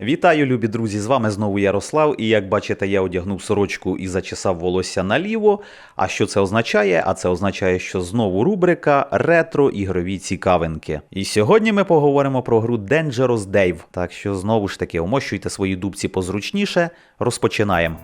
Вітаю, любі друзі! З вами знову Ярослав. І як бачите, я одягнув сорочку і зачесав волосся наліво. А що це означає? А це означає, що знову рубрика ретро ігрові цікавинки. І сьогодні ми поговоримо про гру Dangerous Dave. Так що знову ж таки, умощуйте свої дубці позручніше. Розпочинаємо.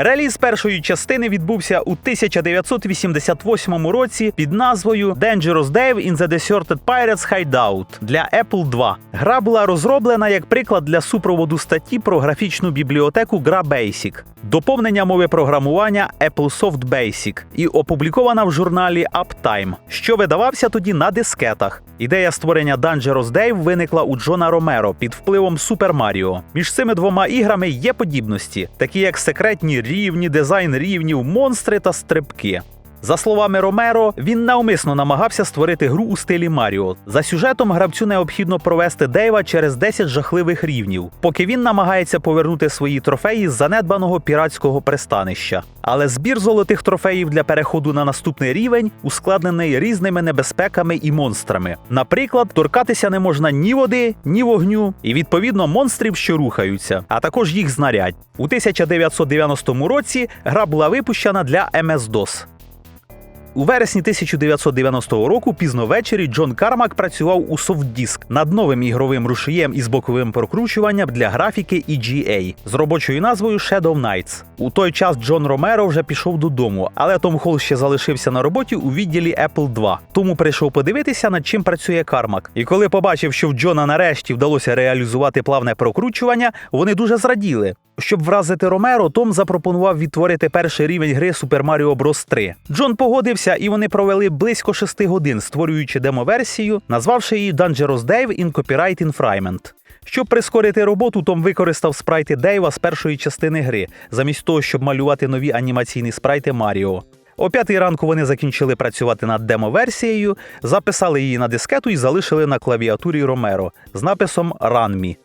Реліз першої частини відбувся у 1988 році під назвою Dangerous Dave in the Deserted Pirates Hideout для Apple II. Гра була розроблена як приклад для супроводу статті про графічну бібліотеку Gra Basic, доповнення мови програмування AppleSoft Basic і опублікована в журналі Uptime, що видавався тоді на дискетах. Ідея створення Dangerous Dave виникла у Джона Ромеро під впливом Super Mario. Між цими двома іграми є подібності, такі як секретні рівні, дизайн рівнів, монстри та стрибки. За словами Ромеро, він навмисно намагався створити гру у стилі Маріо. За сюжетом гравцю необхідно провести Дейва через 10 жахливих рівнів, поки він намагається повернути свої трофеї з занедбаного піратського пристанища. Але збір золотих трофеїв для переходу на наступний рівень ускладнений різними небезпеками і монстрами. Наприклад, торкатися не можна ні води, ні вогню, і відповідно монстрів, що рухаються, а також їх знарядь. У 1990 році гра була випущена для MS-DOS. У вересні 1990 року пізно ввечері Джон Кармак працював у SoftDisk над новим ігровим рушієм із боковим прокручуванням для графіки EGA з робочою назвою Shadow Knights. У той час Джон Ромеро вже пішов додому, але Том Холл ще залишився на роботі у відділі Apple II. Тому прийшов подивитися, над чим працює Кармак. І коли побачив, що в Джона нарешті вдалося реалізувати плавне прокручування, вони дуже зраділи. Щоб вразити Ромеро, Том запропонував відтворити перший рівень гри Super Mario Bros. 3. Джон погодився, і вони провели близько шести годин, створюючи демо-версію, назвавши її Dangerous Dave in Copyright Infringement. Щоб прискорити роботу, Том використав спрайти Дейва з першої частини гри, замість того, щоб малювати нові анімаційні спрайти Маріо. О п'ятій ранку вони закінчили працювати над демо-версією, записали її на дискету і залишили на клавіатурі Ромеро з написом Me.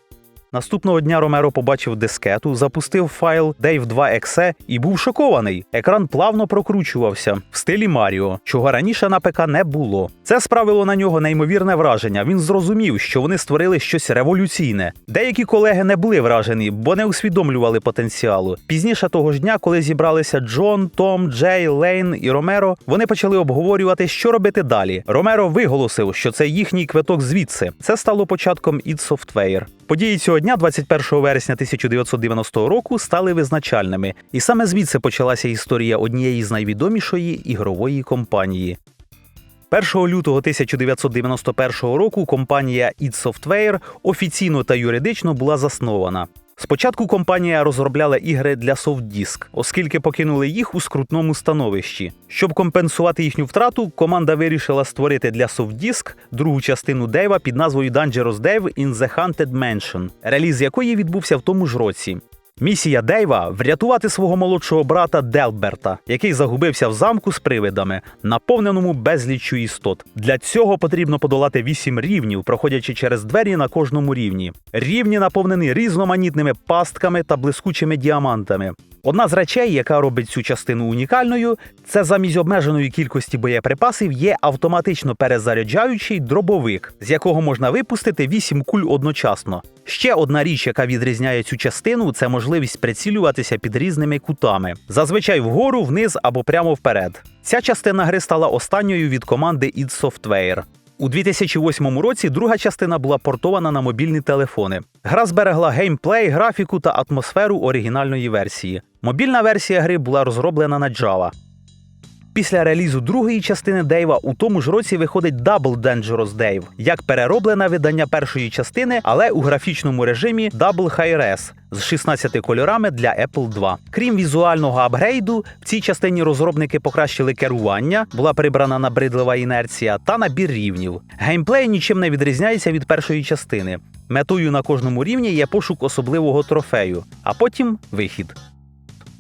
Наступного дня Ромеро побачив дискету, запустив файл Dave 2 exe і був шокований. Екран плавно прокручувався в стилі Маріо, чого раніше на ПК не було. Це справило на нього неймовірне враження. Він зрозумів, що вони створили щось революційне. Деякі колеги не були вражені, бо не усвідомлювали потенціалу. Пізніше того ж дня, коли зібралися Джон, Том, Джей, Лейн і Ромеро, вони почали обговорювати, що робити далі. Ромеро виголосив, що це їхній квиток звідси. Це стало початком id Software. Події цього дня, 21 вересня 1990 року, стали визначальними, і саме звідси почалася історія однієї з найвідомішої ігрової компанії. 1 лютого 1991 року компанія id Software офіційно та юридично була заснована. Спочатку компанія розробляла ігри для SoftDisk, оскільки покинули їх у скрутному становищі. Щоб компенсувати їхню втрату, команда вирішила створити для SoftDisk другу частину Дейва під назвою Dangerous Dave in the Haunted Mansion, реліз якої відбувся в тому ж році. Місія Дейва врятувати свого молодшого брата Делберта, який загубився в замку з привидами, наповненому безліччю істот. Для цього потрібно подолати вісім рівнів, проходячи через двері на кожному рівні. Рівні наповнені різноманітними пастками та блискучими діамантами. Одна з речей, яка робить цю частину унікальною, це замість обмеженої кількості боєприпасів є автоматично перезаряджаючий дробовик, з якого можна випустити 8 куль одночасно. Ще одна річ, яка відрізняє цю частину, це можливість прицілюватися під різними кутами, зазвичай вгору, вниз або прямо вперед. Ця частина гри стала останньою від команди id Software. У 2008 році друга частина була портована на мобільні телефони. Гра зберегла геймплей, графіку та атмосферу оригінальної версії. Мобільна версія гри була розроблена на Java. Після релізу другої частини Дейва у тому ж році виходить Double Dangerous Dave, як перероблене видання першої частини, але у графічному режимі Double High-Res з 16 кольорами для Apple II. Крім візуального апгрейду, в цій частині розробники покращили керування, була прибрана набридлива інерція та набір рівнів. Геймплей нічим не відрізняється від першої частини. Метою на кожному рівні є пошук особливого трофею, а потім вихід.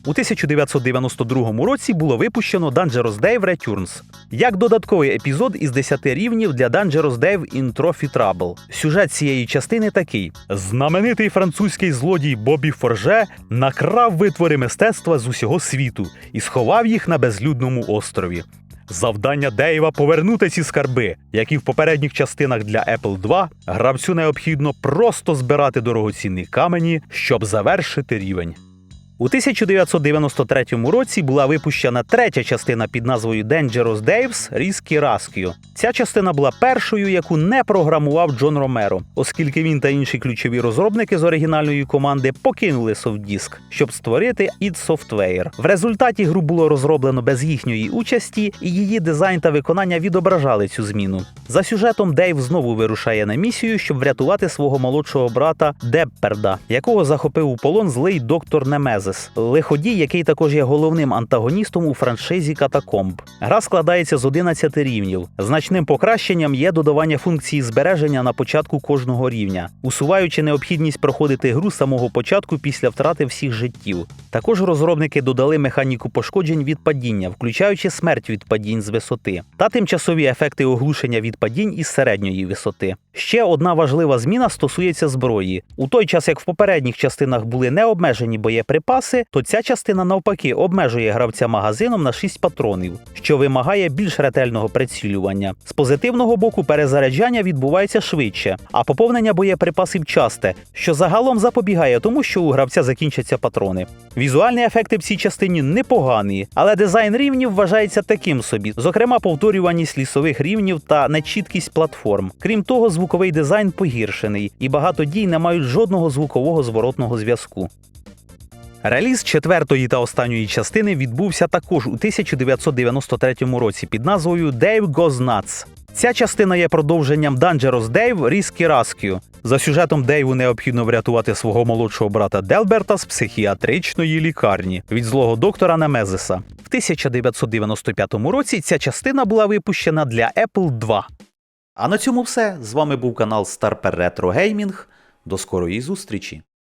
У 1992 році було випущено Dangerous Dave Returns як додатковий епізод із 10 рівнів для Dangerous Dave in Trophy Trouble. Сюжет цієї частини такий: знаменитий французький злодій Бобі Форже накрав витвори мистецтва з усього світу і сховав їх на безлюдному острові. Завдання Дейва повернути ці скарби, як і в попередніх частинах для Apple 2, гравцю необхідно просто збирати дорогоцінні камені, щоб завершити рівень. У 1993 році була випущена третя частина під назвою Dangerous Daves Risky Rescue. Ця частина була першою, яку не програмував Джон Ромеро, оскільки він та інші ключові розробники з оригінальної команди покинули софтдиск, щоб створити id Software. В результаті гру було розроблено без їхньої участі, і її дизайн та виконання відображали цю зміну. За сюжетом Дейв знову вирушає на місію, щоб врятувати свого молодшого брата Депперда, якого захопив у полон злий доктор Немезис, лиходій, який також є головним антагоністом у франшизі Катакомб. Гра складається з 11 рівнів. Значним покращенням є додавання функції збереження на початку кожного рівня, усуваючи необхідність проходити гру з самого початку після втрати всіх життів. Також розробники додали механіку пошкоджень від падіння, включаючи смерть від падінь з висоти, та тимчасові ефекти оглушення від падінь із середньої висоти. Ще одна важлива зміна стосується зброї. У той час, як в попередніх частинах були необмежені боєприпаси, то ця частина навпаки обмежує гравця магазином на 6 патронів, що вимагає більш ретельного прицілювання. З позитивного боку перезаряджання відбувається швидше, а поповнення боєприпасів часте, що загалом запобігає тому, що у гравця закінчаться патрони. Візуальні ефекти в цій частині непогані, але дизайн рівнів вважається таким собі, зокрема повторюваність лісових рівнів та нечіткість платформ. Крім того, звуковий дизайн погіршений, і багато дій не мають жодного звукового зворотного зв'язку. Реліз четвертої та останньої частини відбувся також у 1993 році під назвою Dave Goes Nuts. Ця частина є продовженням Dangerous Dave Risky Rescue. За сюжетом Дейву необхідно врятувати свого молодшого брата Делберта з психіатричної лікарні від злого доктора Немезиса. В 1995 році ця частина була випущена для Apple 2. А на цьому все. З вами був канал Starper Retro Gaming. До скорої зустрічі!